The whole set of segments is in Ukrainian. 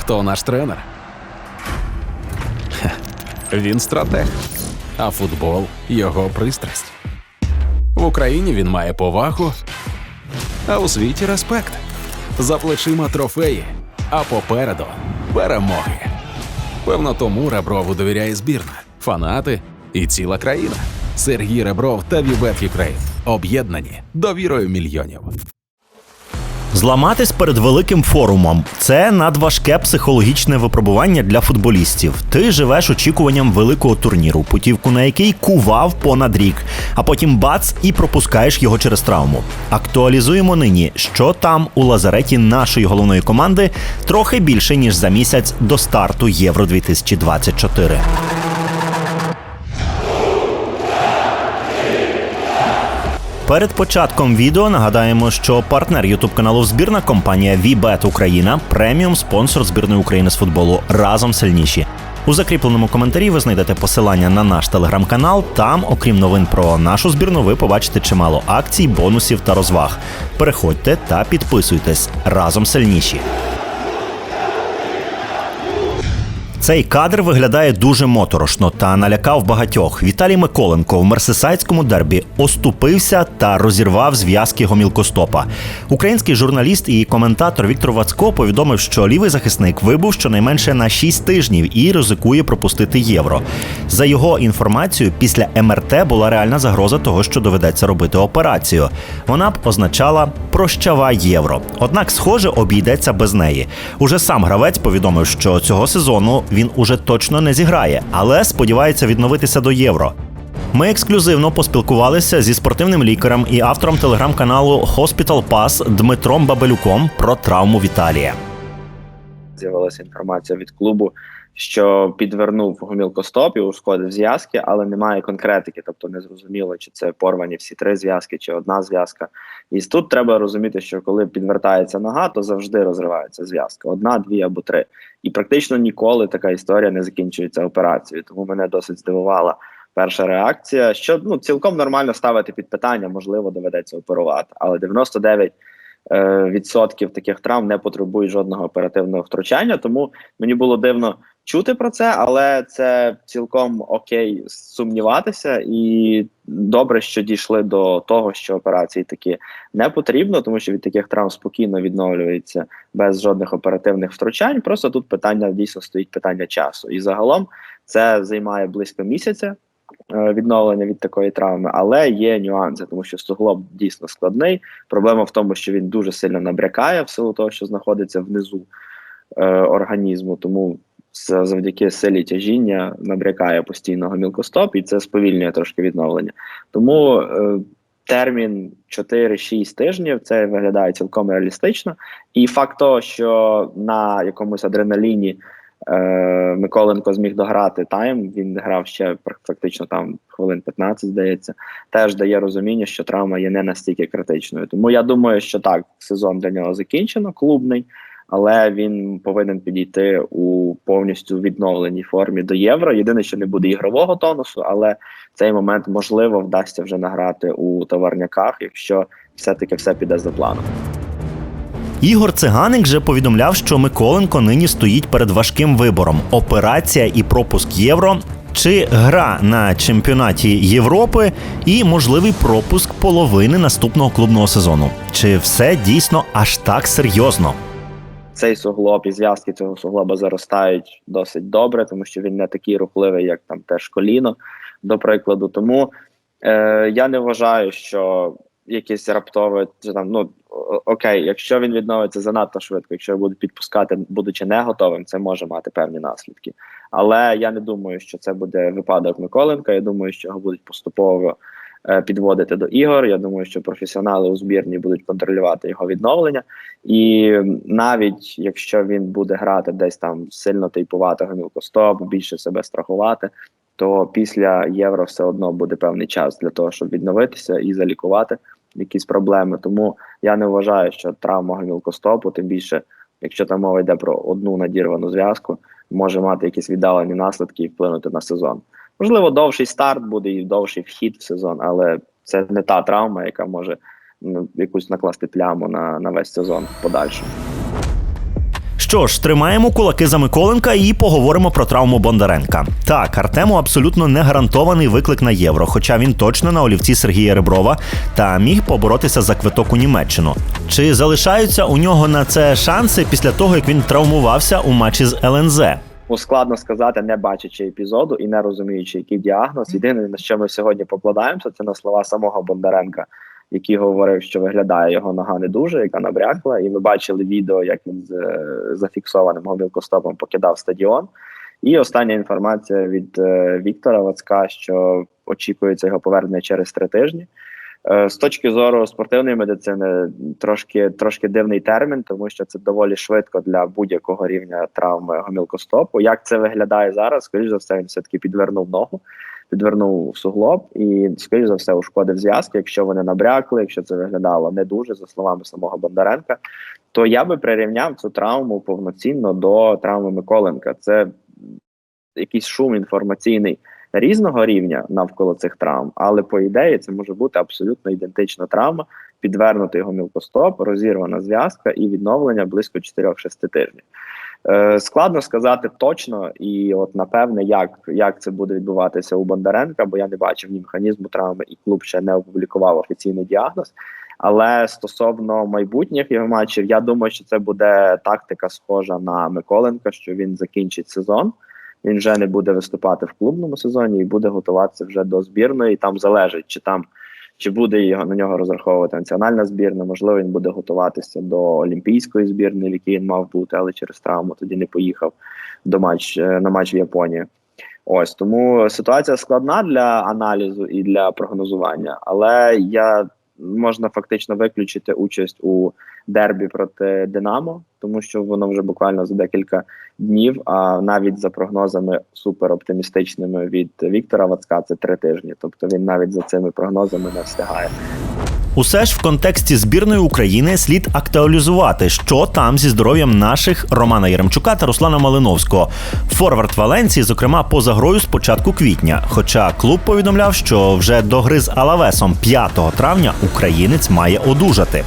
Хто наш тренер? Він стратег, а футбол його пристрасть. В Україні він має повагу, а у світі респект. За плечима трофеї, а попереду перемоги. Певно, тому Реброву довіряє збірна, фанати і ціла країна. Сергій Ребров та Вібет Юкрейн об'єднані довірою мільйонів. Зламатись перед великим форумом це надважке психологічне випробування для футболістів. Ти живеш очікуванням великого турніру, путівку на який кував понад рік, а потім бац і пропускаєш його через травму. Актуалізуємо нині, що там у лазареті нашої головної команди трохи більше ніж за місяць до старту Євро 2024. Перед початком відео нагадаємо, що партнер Ютуб каналу збірна компанія VBet Україна преміум спонсор збірної України з футболу разом сильніші. У закріпленому коментарі ви знайдете посилання на наш телеграм-канал. Там, окрім новин про нашу збірну, ви побачите чимало акцій, бонусів та розваг. Переходьте та підписуйтесь разом сильніші. Цей кадр виглядає дуже моторошно та налякав багатьох. Віталій Миколенко в мерсисайдському дербі оступився та розірвав зв'язки гомілкостопа. Український журналіст і коментатор Віктор Вацько повідомив, що лівий захисник вибув щонайменше на 6 тижнів і ризикує пропустити євро. За його інформацією, після МРТ була реальна загроза того, що доведеться робити операцію. Вона б означала прощава євро. Однак, схоже, обійдеться без неї. Уже сам гравець повідомив, що цього сезону він уже точно не зіграє, але сподівається відновитися до євро. Ми ексклюзивно поспілкувалися зі спортивним лікарем і автором телеграм-каналу Hospital Pass Дмитром Бабелюком про травму Віталія. з'явилася інформація від клубу, що підвернув гомілкостоп і ушкодив зв'язки, але немає конкретики, тобто не зрозуміло, чи це порвані всі три зв'язки, чи одна зв'язка. І тут треба розуміти, що коли підвертається нога, то завжди розривається зв'язка: одна, дві або три. І практично ніколи така історія не закінчується операцією. Тому мене досить здивувала. Перша реакція, що ну цілком нормально ставити під питання, можливо, доведеться оперувати, але 99 е, відсотків таких травм не потребують жодного оперативного втручання. Тому мені було дивно чути про це, але це цілком окей сумніватися, і добре, що дійшли до того, що операції такі не потрібно, тому що від таких травм спокійно відновлюється без жодних оперативних втручань. Просто тут питання дійсно стоїть питання часу, і загалом це займає близько місяця. Е, Відновлення від такої травми, але є нюанси, тому що суглоб дійсно складний. Проблема в тому, що він дуже сильно набрякає в силу того, що знаходиться внизу е, організму. Тому завдяки силі тяжіння набрякає постійно гомілкостоп, і це сповільнює трошки відновлення. Тому е, термін 4-6 тижнів це виглядає цілком реалістично. І факт того, що на якомусь адреналіні е, Миколенко зміг дограти тайм, він грав ще фактично там хвилин 15, здається, теж дає розуміння, що травма є не настільки критичною. Тому я думаю, що так, сезон для нього закінчено, клубний, але він повинен підійти у повністю відновленій формі до євро. Єдине, що не буде ігрового тонусу, але цей момент можливо вдасться вже награти у товарняках, якщо все-таки все піде за планом. Ігор Циганик же повідомляв, що Миколенко нині стоїть перед важким вибором: операція і пропуск євро. Чи гра на чемпіонаті Європи і можливий пропуск половини наступного клубного сезону? Чи все дійсно аж так серйозно? цей суглоб і зв'язки цього суглоба заростають досить добре, тому що він не такий рухливий, як там теж коліно, до прикладу. Тому е, я не вважаю, що якесь раптове чи там ну окей, якщо він відновиться занадто швидко, якщо буде підпускати, будучи не готовим, це може мати певні наслідки. Але я не думаю, що це буде випадок Миколенка. Я думаю, що його будуть поступово е, підводити до ігор. Я думаю, що професіонали у збірні будуть контролювати його відновлення. І навіть якщо він буде грати десь там сильно тейпувати гомілкостоп, більше себе страхувати, то після євро все одно буде певний час для того, щоб відновитися і залікувати якісь проблеми. Тому я не вважаю, що травма гомілкостопу, тим більше, якщо там мова йде про одну надірвану зв'язку, може мати якісь віддалені наслідки і вплинути на сезон. Можливо, довший старт буде і довший вхід в сезон, але це не та травма, яка може ну, якусь накласти пляму на, на весь сезон в подальшому. Що ж, тримаємо кулаки за Миколенка і поговоримо про травму Бондаренка. Так, Артему абсолютно не гарантований виклик на євро, хоча він точно на олівці Сергія Реброва та міг поборотися за квиток у Німеччину. Чи залишаються у нього на це шанси після того, як він травмувався у матчі з ЛНЗ? Ну, складно сказати, не бачачи епізоду і не розуміючи, який діагноз. Єдине, на що ми сьогодні покладаємося, це на слова самого Бондаренка, який говорив, що виглядає його нога не дуже, яка набрякла. І ми бачили відео, як він з е, зафіксованим гомілкостопом покидав стадіон. І остання інформація від е, Віктора Вацка, що очікується його повернення через три тижні. Е, З точки зору спортивної медицини, трошки трошки дивний термін, тому що це доволі швидко для будь-якого рівня травми гомілкостопу. Як це виглядає зараз? Скоріше за все, він все таки підвернув ногу, підвернув суглоб і, скоріш за все, ушкодив зв'язки. Якщо вони набрякли, якщо це виглядало не дуже, за словами самого Бондаренка, то я би прирівняв цю травму повноцінно до травми Миколенка. Це якийсь шум інформаційний різного рівня навколо цих травм, але по ідеї це може бути абсолютно ідентична травма, підвернутий гомілкостоп, розірвана зв'язка і відновлення близько 4-6 тижнів. Е, складно сказати точно, і от напевне, як, як це буде відбуватися у Бондаренка, бо я не бачив ні механізму травми, і клуб ще не опублікував офіційний діагноз. Але стосовно майбутніх його матчів, я думаю, що це буде тактика схожа на Миколенка, що він закінчить сезон. Він вже не буде виступати в клубному сезоні і буде готуватися вже до збірної. І там залежить, чи там чи буде його на нього розраховувати національна збірна. Можливо, він буде готуватися до олімпійської збірної, в якій він мав бути, але через травму тоді не поїхав до матч е, на матч в Японії. Ось тому ситуація складна для аналізу і для прогнозування, але я можна фактично виключити участь у дербі проти Динамо, тому що воно вже буквально за декілька днів. А навіть за прогнозами супероптимістичними від Віктора Вацка, це три тижні. Тобто він навіть за цими прогнозами не встигає. Усе ж в контексті збірної України слід актуалізувати, що там зі здоров'ям наших Романа Яремчука та Руслана Малиновського. Форвард Валенції, зокрема, поза грою з початку квітня. Хоча клуб повідомляв, що вже до гри з Алавесом 5 травня українець має одужати.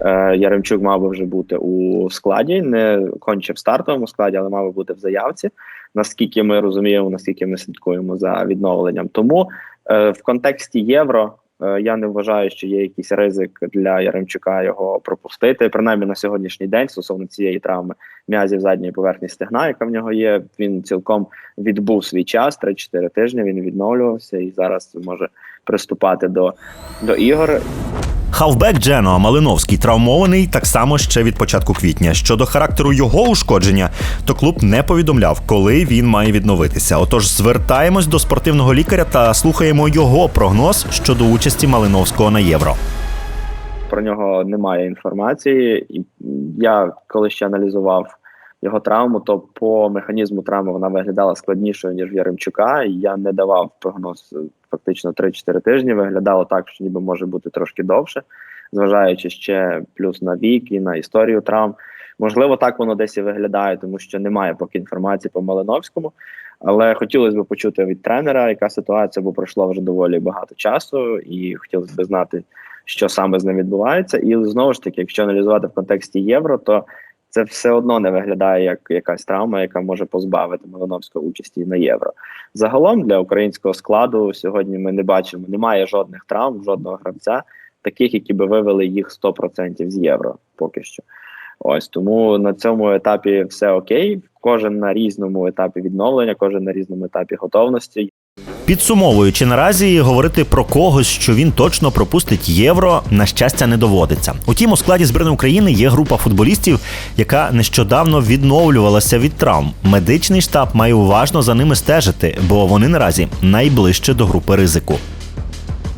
Е, Яремчук мав би вже бути у складі, не кончив в стартовому складі, але мав би бути в заявці. Наскільки ми розуміємо, наскільки ми слідкуємо за відновленням. Тому е, в контексті євро я не вважаю, що є якийсь ризик для Яремчука його пропустити. Принаймні на сьогоднішній день стосовно цієї травми м'язів задньої поверхні стегна, яка в нього є. Він цілком відбув свій час 3-4 тижні. Він відновлювався і зараз може приступати до, до ігор. Хавбек Джено Малиновський травмований так само ще від початку квітня. Щодо характеру його ушкодження, то клуб не повідомляв, коли він має відновитися. Отож, звертаємось до спортивного лікаря та слухаємо його прогноз щодо участі Малиновського на євро. Про нього немає інформації. Я коли ще аналізував його травму, то по механізму травми вона виглядала складнішою ніж в Яремчука. І я не давав прогноз е, фактично 3-4 тижні. Виглядало так, що ніби може бути трошки довше, зважаючи ще плюс на вік і на історію травм. Можливо, так воно десь і виглядає, тому що немає поки інформації по Малиновському. Але хотілося б почути від тренера, яка ситуація, бо пройшло вже доволі багато часу, і хотілося б знати, що саме з ним відбувається. І знову ж таки, якщо аналізувати в контексті євро, то це все одно не виглядає як якась травма, яка може позбавити Малиновського участі на євро. Загалом для українського складу сьогодні ми не бачимо, немає жодних травм, жодного гравця, таких, які би вивели їх 100% з євро поки що. Ось тому на цьому етапі все окей. Кожен на різному етапі відновлення, кожен на різному етапі готовності. Підсумовуючи наразі, говорити про когось, що він точно пропустить євро, на щастя, не доводиться. Утім, у складі збірної України є група футболістів, яка нещодавно відновлювалася від травм. Медичний штаб має уважно за ними стежити, бо вони наразі найближче до групи ризику.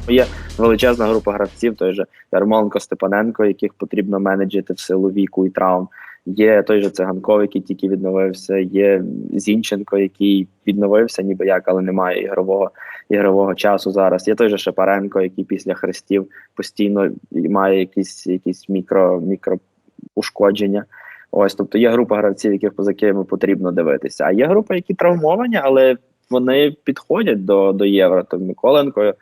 Є величезна група гравців, той же Ярмоленко Степаненко, яких потрібно менеджити в силу віку і травм. Є той же циганков, який тільки відновився. Є Зінченко, який відновився, ніби як, але немає ігрового ігрового часу зараз. Є той же Шапаренко, який після хрестів постійно має якісь якісь мікро мікро ушкодження. Ось, тобто є група гравців, яких поза якими потрібно дивитися. А є група, які травмовані, але вони підходять до до євро. То Миколенко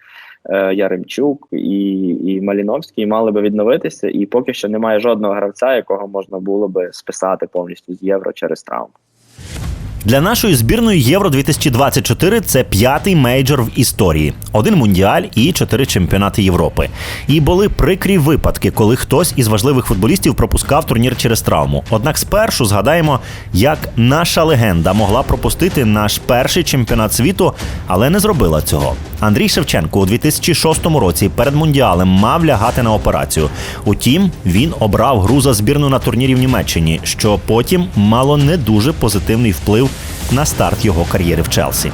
Яремчук і, і Маліновський мали би відновитися, і поки що немає жодного гравця, якого можна було би списати повністю з євро через травму. Для нашої збірної Євро 2024 це п'ятий мейджор в історії, один мундіаль і чотири чемпіонати Європи. І були прикрі випадки, коли хтось із важливих футболістів пропускав турнір через травму. Однак спершу згадаємо, як наша легенда могла пропустити наш перший чемпіонат світу, але не зробила цього. Андрій Шевченко у 2006 році перед мундіалем мав лягати на операцію. Утім, він обрав гру за збірну на турнірі в Німеччині, що потім мало не дуже позитивний вплив на старт його кар'єри в Челсі.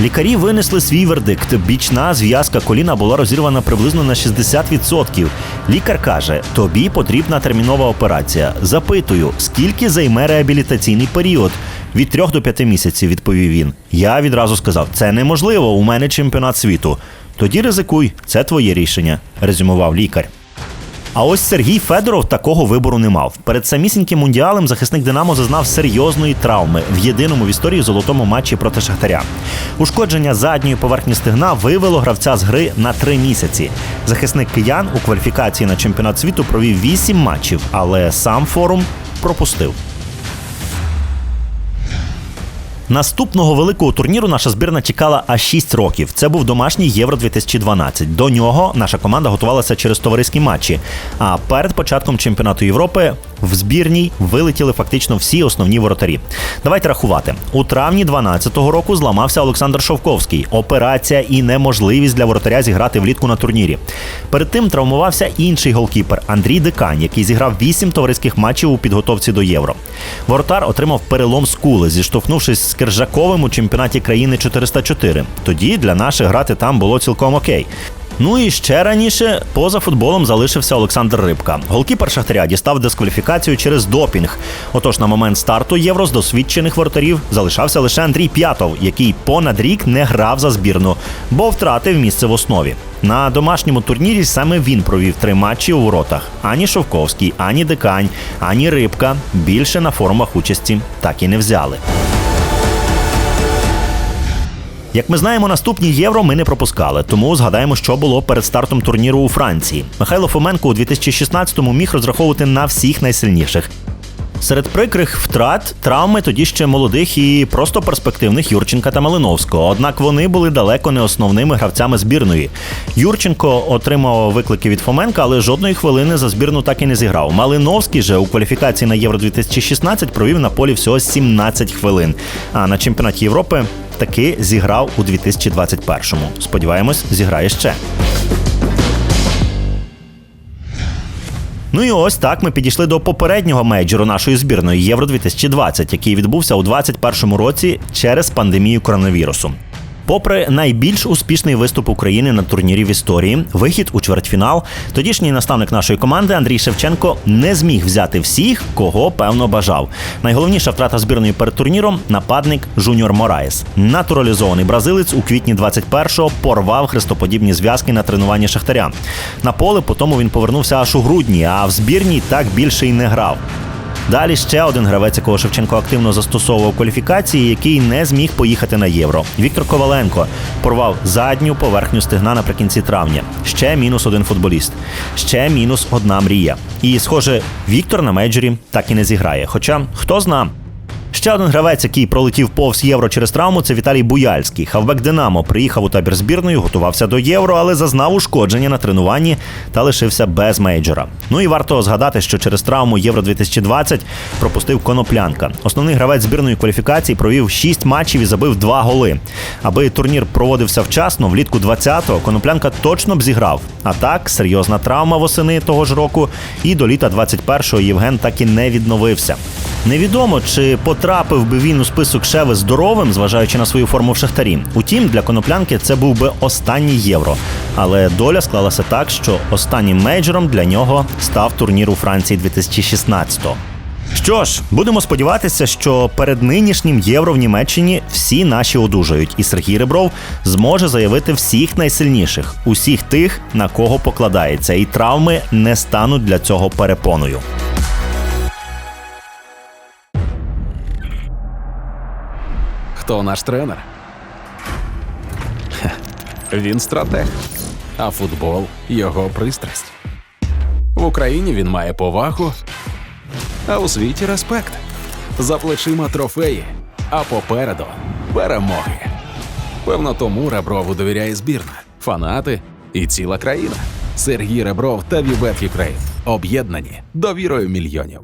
Лікарі винесли свій вердикт. Бічна зв'язка коліна була розірвана приблизно на 60%. Лікар каже: тобі потрібна термінова операція. Запитую, скільки займе реабілітаційний період? Від трьох до п'яти місяців, відповів він. Я відразу сказав: це неможливо. У мене чемпіонат світу. Тоді ризикуй, це твоє рішення, резюмував лікар. А ось Сергій Федоров такого вибору не мав. Перед самісіньким мундіалем захисник Динамо зазнав серйозної травми в єдиному в історії золотому матчі проти Шахтаря. Ушкодження задньої поверхні стегна вивело гравця з гри на три місяці. Захисник киян у кваліфікації на чемпіонат світу провів вісім матчів, але сам форум пропустив. Наступного великого турніру наша збірна чекала аж 6 років. Це був домашній Євро 2012. До нього наша команда готувалася через товариські матчі. А перед початком чемпіонату Європи в збірній вилетіли фактично всі основні воротарі. Давайте рахувати. У травні 12-го року зламався Олександр Шовковський. Операція і неможливість для воротаря зіграти влітку на турнірі. Перед тим травмувався інший голкіпер Андрій Дикань, який зіграв 8 товариських матчів у підготовці до євро. Воротар отримав перелом скули, зіштовхнувшись з Киржаковим у чемпіонаті країни 404. Тоді для наших грати там було цілком окей. Ну і ще раніше поза футболом залишився Олександр Рибка. Голкіпер Шахтаря дістав дискваліфікацію через допінг. Отож, на момент старту євро з досвідчених воротарів залишався лише Андрій П'ятов, який понад рік не грав за збірну, бо втратив місце в основі. На домашньому турнірі саме він провів три матчі у воротах. Ані Шовковський, ані Дикань, ані Рибка більше на форумах участі так і не взяли. Як ми знаємо, наступні євро ми не пропускали, тому згадаємо, що було перед стартом турніру у Франції. Михайло Фоменко у 2016-му міг розраховувати на всіх найсильніших. Серед прикрих втрат травми тоді ще молодих і просто перспективних Юрченка та Малиновського. Однак вони були далеко не основними гравцями збірної. Юрченко отримав виклики від Фоменка, але жодної хвилини за збірну так і не зіграв. Малиновський же у кваліфікації на Євро 2016 провів на полі всього 17 хвилин. А на чемпіонаті Європи таки зіграв у 2021-му. Сподіваємось, зіграє ще. Ну і ось так ми підійшли до попереднього мейджору нашої збірної Євро 2020, який відбувся у 2021 році через пандемію коронавірусу. Попри найбільш успішний виступ України на турнірі в історії, вихід у чвертьфінал, тодішній наставник нашої команди Андрій Шевченко не зміг взяти всіх, кого певно бажав. Найголовніша втрата збірної перед турніром нападник Жуніор Мораєс. Натуралізований бразилець у квітні 21-го порвав хрестоподібні зв'язки на тренуванні Шахтаря. На поле потім він повернувся аж у грудні, а в збірній так більше й не грав. Далі ще один гравець, якого Шевченко активно застосовував кваліфікації, який не зміг поїхати на євро. Віктор Коваленко порвав задню поверхню стегна наприкінці травня. Ще мінус один футболіст, ще мінус одна мрія. І, схоже, Віктор на мейджорі так і не зіграє. Хоча хто зна. Ще один гравець, який пролетів повз євро через травму, це Віталій Буяльський. Хавбек Динамо приїхав у табір збірної, готувався до євро, але зазнав ушкодження на тренуванні та лишився без мейджора. Ну і варто згадати, що через травму Євро 2020 пропустив коноплянка. Основний гравець збірної кваліфікації провів 6 матчів і забив 2 голи. Аби турнір проводився вчасно, влітку 20-го коноплянка точно б зіграв. А так, серйозна травма восени того ж року, і до літа 21-го Євген так і не відновився. Невідомо, чи потрапив би він у список Шеви здоровим, зважаючи на свою форму в Шахтарі. Утім, для коноплянки це був би останній євро. Але доля склалася так, що останнім мейджором для нього став турнір у Франції 2016-го. Що ж, будемо сподіватися, що перед нинішнім євро в Німеччині всі наші одужають, і Сергій Ребров зможе заявити всіх найсильніших, усіх тих, на кого покладається, і травми не стануть для цього перепоною. Хто наш тренер? Хе, Він стратег, а футбол його пристрасть. В Україні він має повагу, а у світі респект. За плечима трофеї, а попереду перемоги. Певно, тому Реброву довіряє збірна, фанати і ціла країна. Сергій Ребров та Вібет Юкрейн об'єднані довірою мільйонів.